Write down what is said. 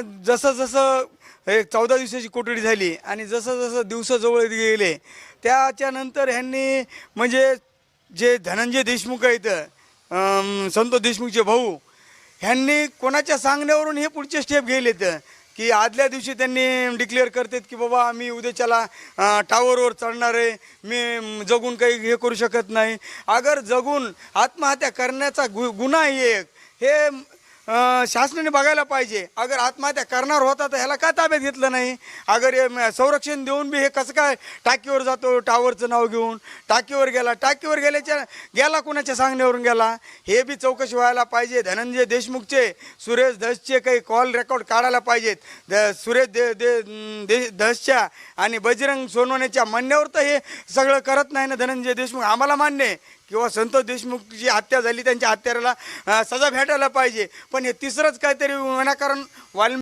जसं जसं हे चौदा दिवसाची कोठडी झाली आणि जसं जसं दिवस जवळ गेले त्याच्यानंतर ह्यांनी म्हणजे जे धनंजय देशमुख आहेत संतोष देशमुखचे भाऊ ह्यांनी कोणाच्या सांगण्यावरून हे पुढचे स्टेप गेलेत की आदल्या दिवशी त्यांनी डिक्लेअर करतात की बाबा आम्ही उद्याच्याला टावरवर चढणार आहे मी जगून काही हे करू शकत नाही. अगर जगून आत्महत्या करण्याचा गु गुन्हा एक हे शासनाने बघायला पाहिजे. अगर आत्महत्या करणार होता तर ह्याला का ताब्यात घेतलं नाही? अगर संरक्षण देऊन बी हे कसं काय टाकीवर जातो टावरचं नाव घेऊन? टाकीवर गेला टाकीवर गेल्याच्या गेला कोणाच्या सांगण्यावरून गेला? हे बी चौकशी व्हायला पाहिजे. धनंजय देशमुखचे सुरेश धसचे काही कॉल रेकॉर्ड काढायला पाहिजेत. द सुरेश दे दे दे धसच्या आणि बजरंग सोनवण्याच्या म्हणण्यावर तर हे सगळं करत नाही ना धनंजय देशमुख. आम्हाला मान्य आहे. किंवा संतोष देशमुखची हत्या झाली त्यांच्या हत्याराला सजा भेटायला पाहिजे. पण हे तिसरंच काहीतरी विनाकारण वाल्मी